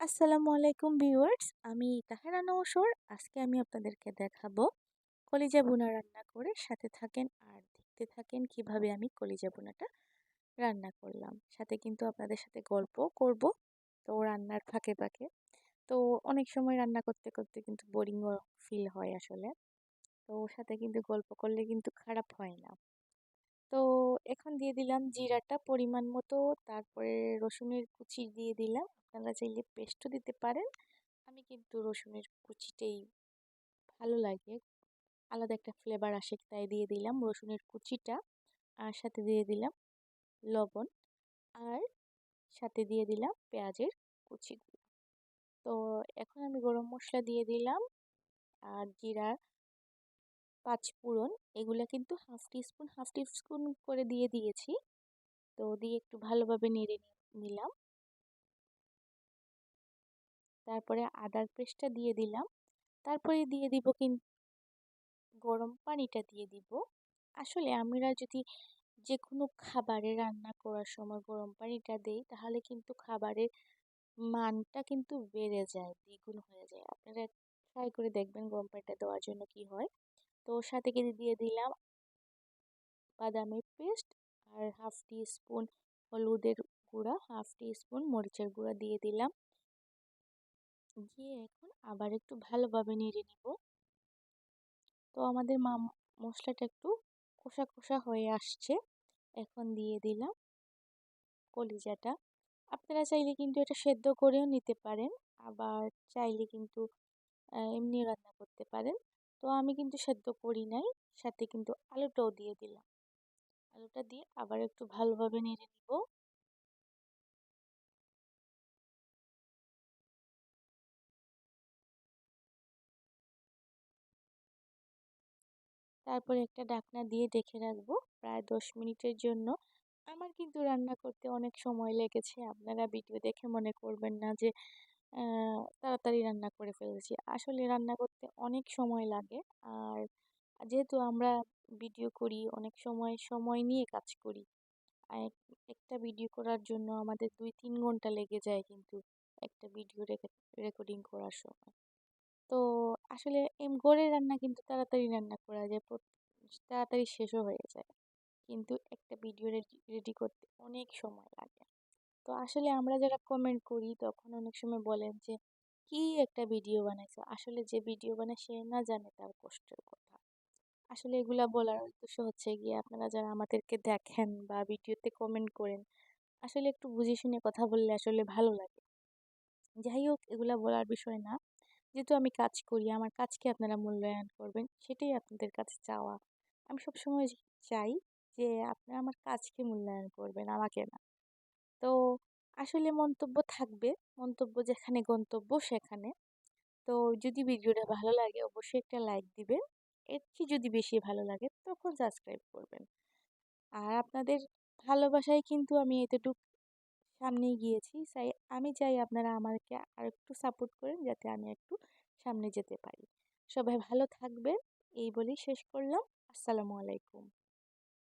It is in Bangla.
আসসালামু আলাইকুম ভিউয়ার্স, আমি তাহেরা নওশর। আজকে আমি আপনাদেরকে দেখাবো কলিজা বোনা রান্না করে সাথে থাকেন আর দেখতে থাকেন কীভাবে আমি কলিজা বোনাটা রান্না করলাম। সাথে কিন্তু আপনাদের সাথে গল্প করব, তো রান্নার ফাঁকে ফাঁকে। তো অনেক সময় রান্না করতে করতে কিন্তু বোরিংও ফিল হয় আসলে। তো সাথে কিন্তু গল্প করলে কিন্তু খারাপ হয় না। তো এখন দিয়ে দিলাম জিরাটা পরিমাণ মতো, তারপরে রসুনের কুচি দিয়ে দিলাম। আপনারা চাইলে পেস্টও দিতে পারেন। আমি কিন্তু রসুনের কুচিটাই ভালো লাগে। আলাদা একটা ফ্লেভার আসে, তাই দিয়ে দিলাম রসুনের কুচিটা। আর সাথে দিয়ে দিলাম লবণ। আর সাথে দিয়ে দিলাম পেঁয়াজের কুচিগুলো। তো এখন আমি গরম মশলা দিয়ে দিলাম। আর জিরা পাঁচ ফোড়ন এগুলো কিন্তু হাফ টিস্পুন হাফ টিস্পুন করে দিয়ে দিয়েছি। তো দিয়ে একটু ভালোভাবে নেড়ে নিলাম। তারপরে আদার পেস্টটা দিয়ে দিলাম। তারপরে দিয়ে দিব কিন্তু গরম পানিটা দিয়ে দিব। আসলে আমরা যদি যে কোনো খাবারে রান্না করার সময় গরম পানিটা দেই, তাহলে কিন্তু খাবারের মানটা কিন্তু বেড়ে যায়, দ্বিগুণ হয়ে যায়। আপনারা ট্রাই করে দেখবেন গরম পানিটা দেওয়ার জন্য কি হয়। তো সাথে কিন্তু দিয়ে দিলাম বাদামের পেস্ট আর হাফ টি স্পুন হলুদের গুঁড়া, হাফ টি স্পুন মরিচের গুঁড়া দিয়ে দিলাম। দিয়ে এখন আবার একটু ভালোভাবে নেড়ে নেব। তো আমাদের মা মশলাটা একটু কষা কষা হয়ে আসছে। এখন দিয়ে দিলাম কলিজাটা। আপনারা চাইলে কিন্তু এটা সেদ্ধ করেও নিতে পারেন, আবার চাইলে কিন্তু এমনি রান্না করতে পারেন। তো আমি কিন্তু সেদ্ধ করি নাই। সাথে কিন্তু আলুটাও দিয়ে দিলাম। আলুটা দিয়ে আবার একটু ভালোভাবে নেড়ে নিব। তারপরে একটা ডাকনা দিয়ে ডেকে রাখব প্রায় দশ মিনিটের জন্য। আমার কিন্তু রান্না করতে অনেক সময় লেগেছে। আপনারা ভিডিও দেখে মনে করবেন না যে তাড়াতাড়ি রান্না করে ফেলেছি। আসলে রান্না করতে অনেক সময় লাগে। আর যেহেতু আমরা ভিডিও করি, অনেক সময় সময় নিয়ে কাজ করি একটা ভিডিও করার জন্য আমাদের দুই, তিন ঘণ্টা লেগে যায় কিন্তু একটা ভিডিও রেকর্ডিং করার সময়। তো আসলে এম, ঘরের রান্না কিন্তু তাড়াতাড়ি রান্না করা যায় তাড়াতাড়ি শেষও হয়ে যায়। কিন্তু একটা ভিডিও রেডি করতে অনেক সময় লাগে। তো আসলে আমরা যারা কমেন্ট করি তখন অনেক সময় বলেন যে কি একটা ভিডিও বানাইছো? আসলে যে ভিডিও বানায় সে না জানে তার কষ্টের কথা। আসলে এগুলা বলার উদ্দেশ্য হচ্ছে গিয়ে আপনারা যারা আমাদেরকে দেখেন বা ভিডিওতে কমেন্ট করেন আসলে একটু বুঝে শুনে কথা বললে আসলে ভালো লাগে। যাই হোক এগুলা বলার বিষয় না। যেহেতু আমি কাজ করি আমার কাজকে আপনারা মূল্যায়ন করবেন সেটাই আপনাদের কাছে চাওয়া। আমি সবসময় চাই যে আপনারা আমার কাজকে মূল্যায়ন করবেন আমাকে না। তো আসলে মন্তব্য থাকবে। মন্তব্য যেখানে গন্তব্য সেখানে। তো যদি ভিডিওটা ভালো লাগে অবশ্যই একটা লাইক দিবেন। এর চেয়ে যদি বেশি ভালো লাগে তখন সাবস্ক্রাইব করবেন। আর আপনাদের ভালোবাসায় কিন্তু আমি এতটুকু সামনে গিয়েছি। তাই আমি চাই আপনারা আমাকে আর একটু সাপোর্ট করেন যাতে আমি একটু সামনে যেতে পারি। সবাই ভালো থাকবেন। এই বলেই শেষ করলাম। আসসালামু আলাইকুম।